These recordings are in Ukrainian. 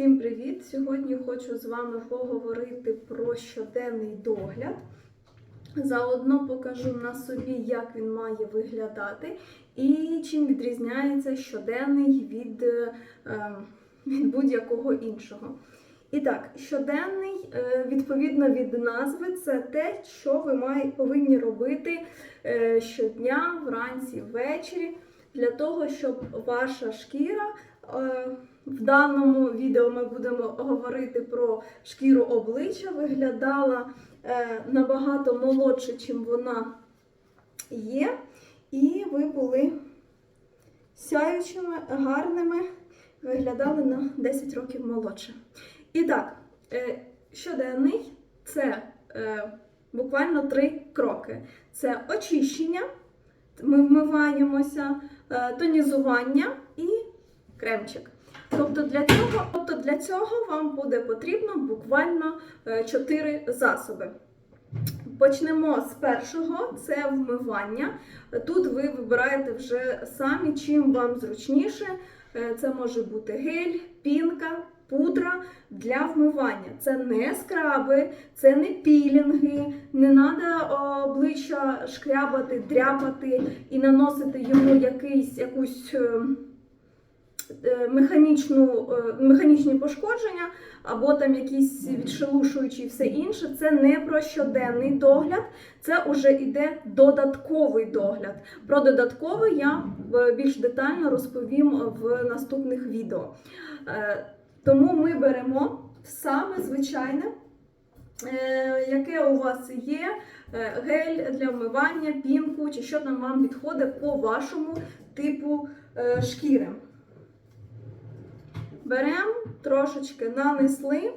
Всім привіт! Сьогодні хочу з вами поговорити про щоденний догляд. Заодно покажу на собі, як він має виглядати і чим відрізняється щоденний від, е, від будь-якого іншого. І так, щоденний, е, відповідно від назви, це те, що ви повинні робити е, щодня, вранці, ввечері, для того, щоб ваша шкіра. В даному відео ми будемо говорити про шкіру обличчя, виглядала е, набагато молодше, чим вона є. І ви були сяючими, гарними, виглядали на 10 років молодше. І так, е, щоденний це е, буквально три кроки: це очищення, ми вмиваємося, е, тонізування і кремчик. Тобто для цього, тобто для цього вам буде потрібно буквально 4 засоби. Почнемо з першого це вмивання. Тут ви вибираєте вже самі, чим вам зручніше. Е, Це може бути гель, пінка, пудра для вмивання. Це не скраби, це не пілінги, не треба обличчя шкрябати, дряпати і наносити йому якийсь, якусь е, е, механічну, е, механічні пошкодження або там якісь відшелушуючі все інше. Це не про щоденний догляд, це вже йде додатковий догляд. Про додатковий я е, більш детально розповім в наступних відео. Е, Тому ми беремо саме звичайне, е, яке у вас є, е, гель для вмивання, пінку, чи що там вам підходить по вашому типу е, шкіри. Беремо, трошечки нанесли.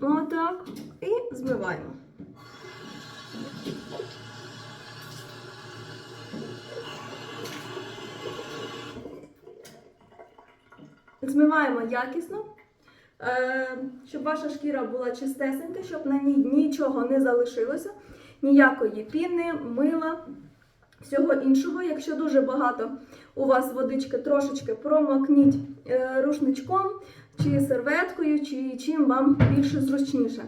Отак. І змиваємо. Змиваємо якісно, е, щоб ваша шкіра була чистесенька, щоб на ній нічого не залишилося, ніякої піни, мила, всього іншого. Якщо дуже багато у вас водички, трошечки промокніть е, рушничком чи серветкою, чи чим вам більше зручніше.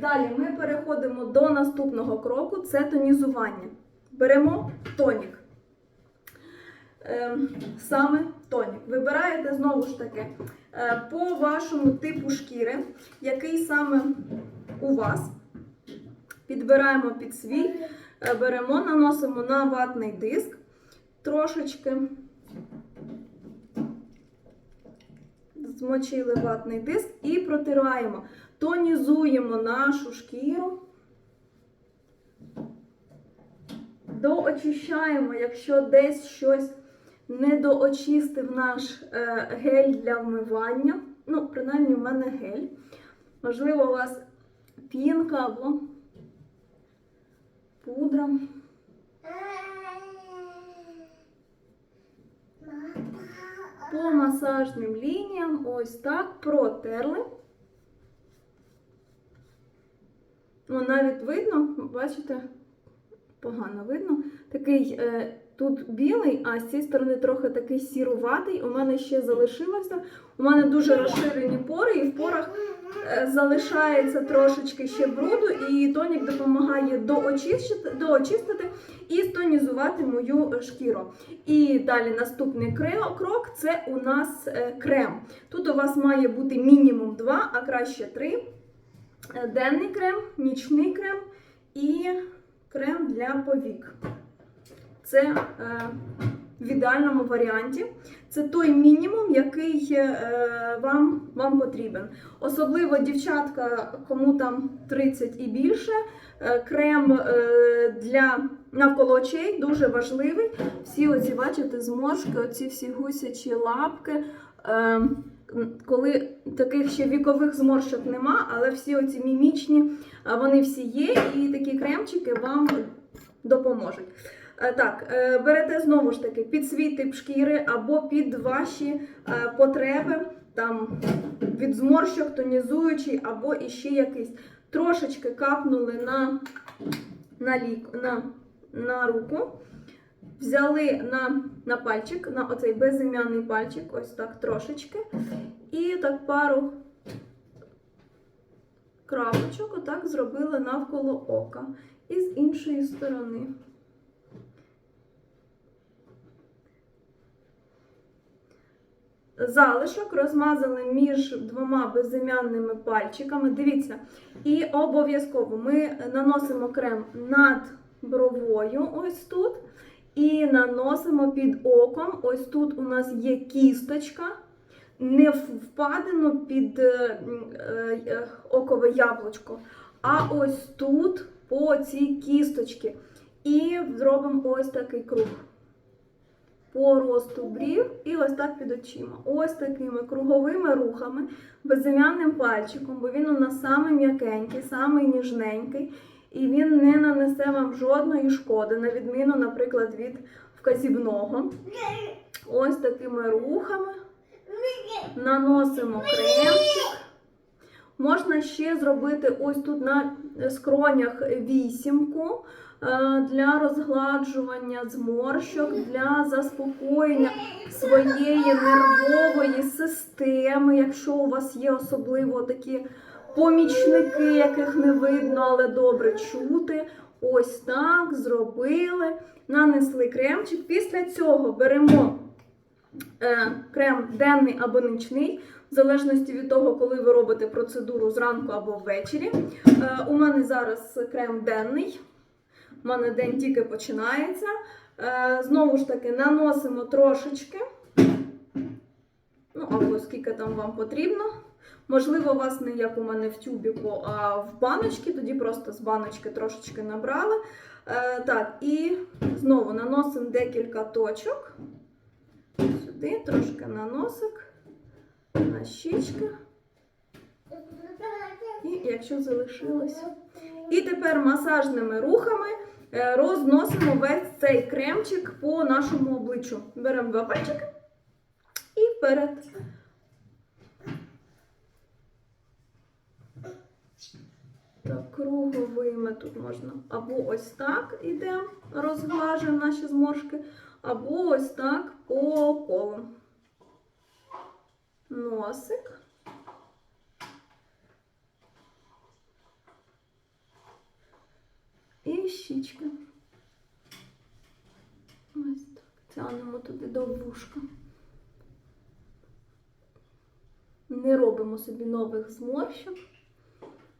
Далі ми переходимо до наступного кроку це тонізування. Беремо тонік. Е, саме тонік. Вибираєте знову ж таки е, по вашому типу шкіри, який саме у вас. Підбираємо під свій, беремо, наносимо на ватний диск трошечки. Змочили ватний диск і протираємо, тонізуємо нашу шкіру. Доочищаємо, якщо десь щось не доочистив наш е, гель для вмивання. Ну, принаймні, в мене гель. Можливо, у вас пінка або пудра. По масажним лініям ось так протерли. Ну, навіть видно, бачите, погано видно. Такий е, тут білий, а з цієї сторони трохи такий сіруватий. У мене ще залишилося. У мене дуже розширені пори, і в порах залишається трошечки ще бруду, і тонік допомагає доочистити, доочистити і стонізувати мою шкіру. І далі наступний крок це у нас е, крем. Тут у вас має бути мінімум два, а краще три. Е, Денний крем, нічний крем і крем для повік. Це е, в ідеальному варіанті. Це той мінімум, який е, вам, вам потрібен. Особливо дівчатка, кому там 30 і більше. е, Крем е, для навколо очей дуже важливий. Всі оці, бачите, зморшки, оці всі гусячі лапки. Коли таких ще вікових зморшок нема, але всі оці мімічні, вони всі є, і такі кремчики вам допоможуть. Е, Так, е, берете знову ж таки під свій тип шкіри або під ваші е, потреби, там від зморщок, тонізуючий, або іще якийсь. Трошечки капнули на, на, лік, на, на руку. взяли на, на пальчик, на оцей безім'яний пальчик, ось так трошечки. І так пару крапочок отак зробили навколо ока. І з іншої сторони. Залишок розмазали між двома безім'янними пальчиками. Дивіться, і обов'язково ми наносимо крем над бровою, ось тут, і наносимо під оком. Ось тут у нас є кісточка, не впадено під е, е, окове яблучко, а ось тут по цій кісточці. І зробимо ось такий круг по росту брів і ось так під очима. Ось такими круговими рухами, безім'янним пальчиком, бо він у нас самий м'якенький, самий ніжненький, і він не нанесе вам жодної шкоди, на відміну, наприклад, від вказівного. Ось такими рухами наносимо кремчик. Можна ще зробити ось тут на скронях вісімку для розгладжування зморщок, для заспокоєння своєї нервової системи, якщо у вас є особливо такі помічники, яких не видно, але добре чути. Ось так зробили, нанесли кремчик. Після цього беремо е, крем денний або нічний, в залежності від того, коли ви робите процедуру зранку або ввечері. Е, у мене зараз крем денний. У мене день тільки починається. Е, знову ж таки, наносимо трошечки. Ну, або скільки там вам потрібно. Можливо, у вас не як у мене в тюбіку, а в баночці, тоді просто з баночки трошечки набрали. Е, так, і знову наносимо декілька точок. Сюди трошки на носик, на щічки. І якщо залишилось. І тепер масажними рухами розносимо весь цей кремчик по нашому обличчю. Беремо два пальчики і вперед. Так, круговими тут можна або ось так ідемо, розглажуємо наші зморшки, або ось так по колу. Носик. І щічка. Ось так. Тянемо туди до вушка. Не робимо собі нових зморщок,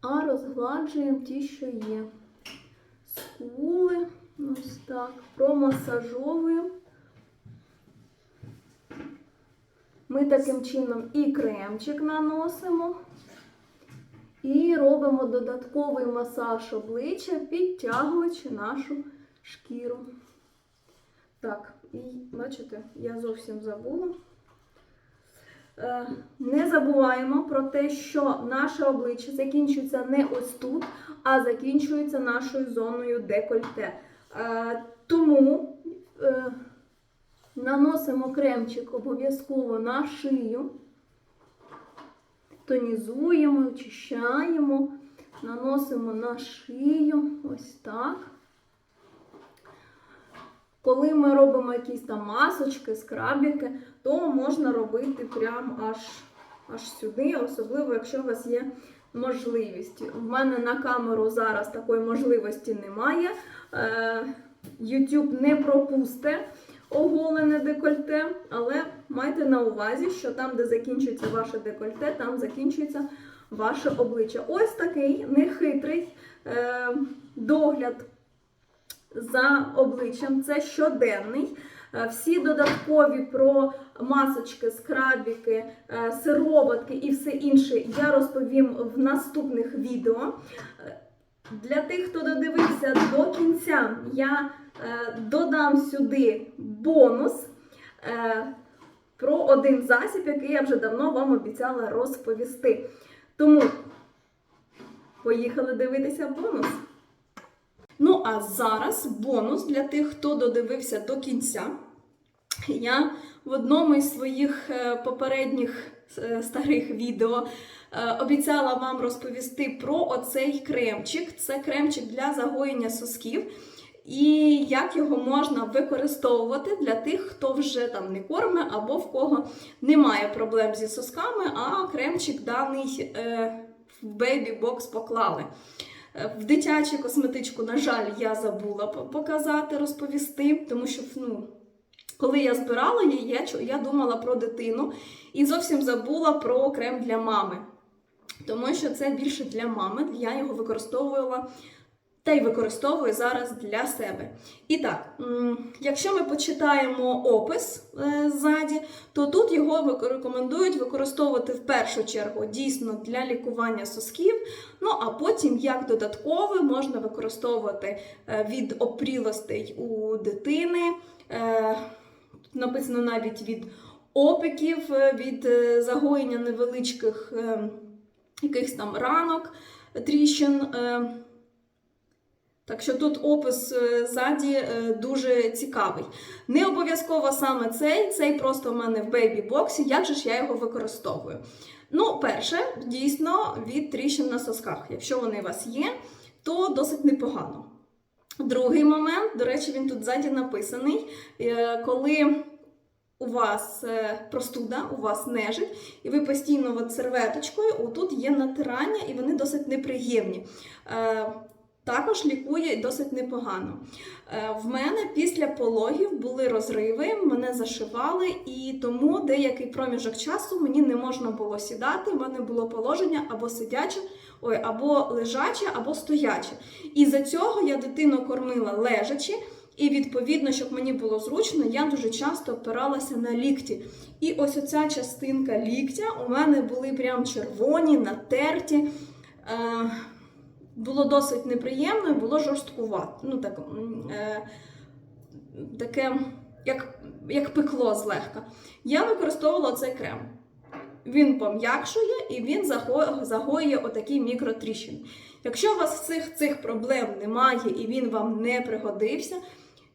а розгладжуємо ті, що є. Скули. Ось так. Промасажовуємо. Ми таким чином і кремчик наносимо, і робимо додатковий масаж обличчя, підтягуючи нашу шкіру. Так, і бачите, я зовсім забула. Е, Не забуваємо про те, що наше обличчя закінчується не ось тут, а закінчується нашою зоною декольте. Е, Тому е, наносимо кремчик обов'язково на шию, тонізуємо, очищаємо, наносимо на шию, ось так. Коли ми робимо якісь там масочки, скрабіки, то можна робити прямо аж, аж сюди, особливо, якщо у вас є можливість. У мене на камеру зараз такої можливості немає. Е, YouTube не пропусте оголене декольте, але майте на увазі, що там, де закінчується ваше декольте, там закінчується ваше обличчя. Ось такий нехитрий е, догляд за обличчям. Це щоденний. Е, Всі додаткові про масочки, скрабіки, е, сироватки і все інше я розповім в наступних відео. Для тих, хто додивився до кінця, я е, додам сюди бонус е, про один засіб, який я вже давно вам обіцяла розповісти. Тому поїхали дивитися бонус. Ну, а зараз бонус для тих, хто додивився до кінця. Я в одному із своїх е, попередніх е, старих відео е, обіцяла вам розповісти про оцей кремчик. Це кремчик для загоєння сосків. і як його можна використовувати для тих, хто вже там не корме або в кого немає проблем зі сосками, а кремчик даний в бейбі-бокс поклали. В дитячу косметичку, на жаль, я забула показати, розповісти, тому що ну, коли я збирала її, я, я думала про дитину і зовсім забула про крем для мами. Тому що це більше для мами, я його використовувала та й використовую зараз для себе. І так, якщо ми почитаємо опис е, ззаді, то тут його рекомендують використовувати в першу чергу дійсно для лікування сосків. Ну а потім, як додаткове, можна використовувати е, від опрілостей у дитини. Тут написано навіть від опіків, е, від е, загоєння невеличких е, якихось там ранок, тріщин. Так що тут опис ззаді дуже цікавий. Не обов'язково саме цей, цей просто в мене в бейбі-боксі. Як же ж я його використовую? Ну, перше, дійсно, від тріщин на сосках. Якщо вони у вас є, то досить непогано. Другий момент, до речі, він тут ззаді написаний, е, коли у вас е, простуда, у вас нежить, і ви постійно от серветочкою, отут є натирання, і вони досить неприємні. Е, Також лікує досить непогано. В мене після пологів були розриви, мене зашивали, і тому деякий проміжок часу мені не можна було сідати. У мене було положення або сидяче, ой, або лежаче, або стояче. І за цього я дитину кормила лежачи, і відповідно, щоб мені було зручно, я дуже часто опиралася на лікті. І ось оця частинка ліктя у мене були прям червоні, натерті. Е, було досить неприємно і було жорсткувато. Ну, так, е, таке, як, як пекло злегка. Я використовувала цей крем. Він пом'якшує і він загоює отакі мікротріщини. Якщо у вас цих, цих проблем немає і він вам не пригодився,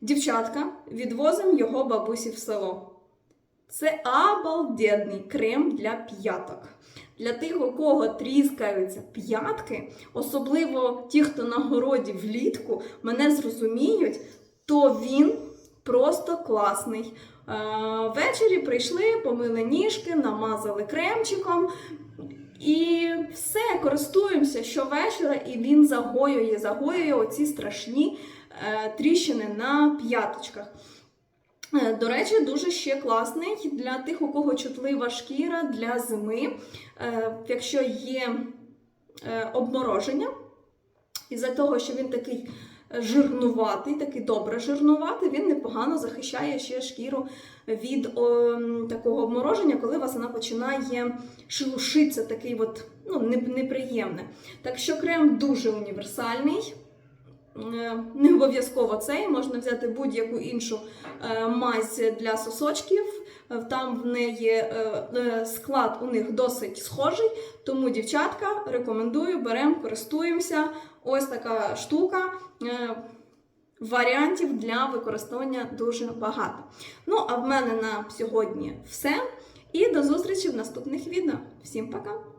дівчатка, відвозимо його бабусі в село. Це обалденний крем для п'яток. Для тих, у кого тріскаються п'ятки, особливо ті, хто на городі влітку, мене зрозуміють, то він просто класний. Ввечері прийшли, помили ніжки, намазали кремчиком. І все, користуємося щовечора, і він загоює, загоює оці страшні е, тріщини на п'яточках. Е, До речі, дуже ще класний для тих, у кого чутлива шкіра для зими. Е, Якщо є обмороження, із-за того, що він такий жирнуватий, такий добре жирнуватий, він непогано захищає ще шкіру від о, такого обмороження, коли вас вона починає шелушитися, такий от, ну, неприємне. Так що крем дуже універсальний. Е, Не обов'язково цей, можна взяти будь-яку іншу е, мазь для сосочків. Е, Там в неї склад у них досить схожий, тому дівчатка рекомендую, беремо, користуємося. Ось така штука. Варіантів для використання дуже багато. Ну, а в мене на сьогодні все. І до зустрічі в наступних відео. Всім пока!